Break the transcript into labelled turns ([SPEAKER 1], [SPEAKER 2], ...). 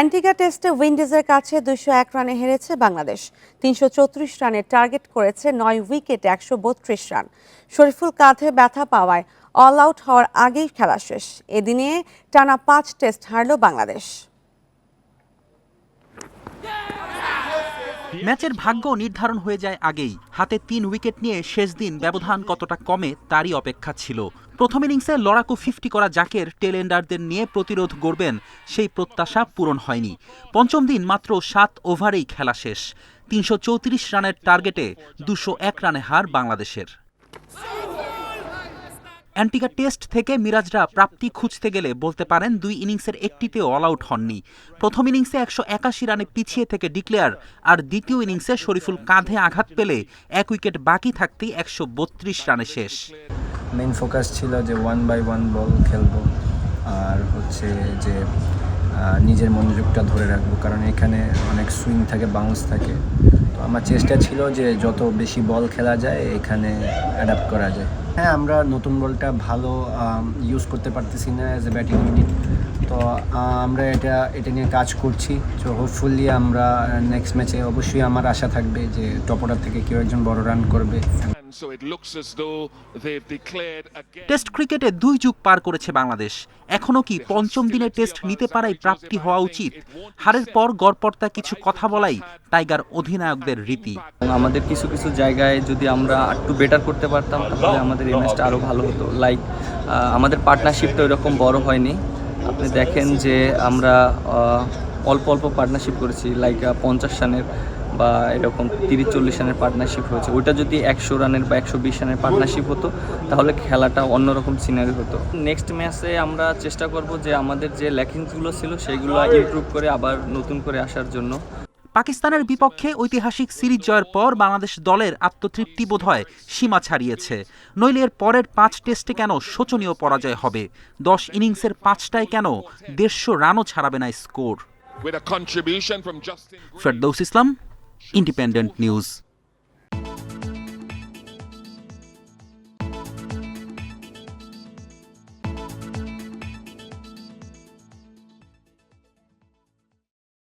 [SPEAKER 1] Antigua টেস্টে উইন্ডিজের কাছে দুশো এক রানে হেরেছে বাংলাদেশ। তিনশো চৌত্রিশ রানের টার্গেট করেছে নয় উইকেটে একশো বত্রিশ রান। শরীফুল কাঁধে ব্যথা পাওয়ায় অল আউট হওয়ার আগেই খেলা শেষ। এদিনে টানা পাঁচ টেস্ট হারল বাংলাদেশ।
[SPEAKER 2] ম্যাচের ভাগ্য নির্ধারণ হয়ে যায় আগেই। হাতে তিন উইকেট নিয়ে শেষ দিন ব্যবধান কতটা কমে তারই অপেক্ষা ছিল। প্রথম ইনিংসে লড়াকু ফিফটি করা জাকের টেলেন্ডারদের নিয়ে প্রতিরোধ গড়বেন, সেই প্রত্যাশা পূরণ হয়নি। পঞ্চম দিন মাত্র সাত ওভারেই খেলা শেষ। তিনশো চৌত্রিশ রানের টার্গেটে দুশো এক রানে হার বাংলাদেশের। অ্যান্টিগা টেস্ট থেকে মিরাজরা প্রাপ্তি খুঁজতে গেলে বলতে পারেন দুই ইনিংসের একটিতেও অল আউট হননি। প্রথম ইনিংসে একশো একাশি রানে পিছিয়ে থেকে ডিক্লেয়ার, আর দ্বিতীয় ইনিংসে শরীফুল কাঁধে আঘাত পেলে এক উইকেট বাকি থাকতেই একশো বত্রিশ রানে শেষ।
[SPEAKER 3] মেন ফোকাস ছিল যে ওয়ান বাই ওয়ান বল খেলব, আর হচ্ছে যে নিজের মনোযোগটা ধরে রাখব। কারণ এখানে অনেক সুইং থাকে বাউন্স থাকে। তো আমার চেষ্টা ছিল যে যত বেশি বল খেলা যায়, এখানে অ্যাডাপ্ট করা যায়। হ্যাঁ আমরা নতুন বলটা ভালো ইউজ করতে পারতেছি না অ্যাজ এ ব্যাটিং ইউনিট তো আমরা এটা এটা নিয়ে কাজ করছি। তো হোপফুলি আমরা নেক্সট ম্যাচে অবশ্যই আমার আশা থাকবে যে টপ অর্ডার থেকে কেউ একজন বড় রান করবে।
[SPEAKER 4] And so it looks as though they've declared again.
[SPEAKER 2] Test ক্রিকেটে দুই যুগ পার করেছে বাংলাদেশ। এখনও কি পঞ্চম দিনে টেস্ট নিতে পারাই প্রাপ্তি হওয়া উচিত। হারের পর গড়পড়তা কিছু কথা বলাই টাইগার অধিনায়কদের রীতি।
[SPEAKER 5] আমাদের কিছু কিছু জায়গায় যদি আমরা একটু বেটার করতে পারতাম তাহলে আমাদের এই ম্যাচটা আরও ভালো হতো। লাইক আমাদের পার্টনারশিপটা ওইরকম বড় হয়নি। আপনি দেখেন যে আমরা অল্প অল্প পার্টনারশিপ করেছি লাইক পঞ্চাশ রানের। বা এরকম তিরিশ চল্লিশ রানের পার্টনারশিপ হয়েছে। ওইটা যদি একশো রানের বা একশো বিশ রানের পার্টনারশিপ হতো তাহলে খেলাটা অন্যরকম সিনারি হতো। নেক্সট ম্যাচে আমরা চেষ্টা করব যে আমাদের যে ল্যাকিংসগুলো ছিল সেগুলো ইমপ্রুভ করে আবার নতুন করে আসার জন্য।
[SPEAKER 2] পাকিস্তানের বিপক্ষে ঐতিহাসিক সিরিজ জয়ের পর বাংলাদেশ দলের আত্মতৃপ্তি বোধ হয় সীমা ছাড়িয়েছে। নইলে এর পরের পাঁচ টেস্টে কেন শোচনীয় পরাজয় হবে? দশ ইনিংসের পাঁচটায় কেন দেড়শো রানও ছাড়াবে না score. Ferdous Islam Independent News.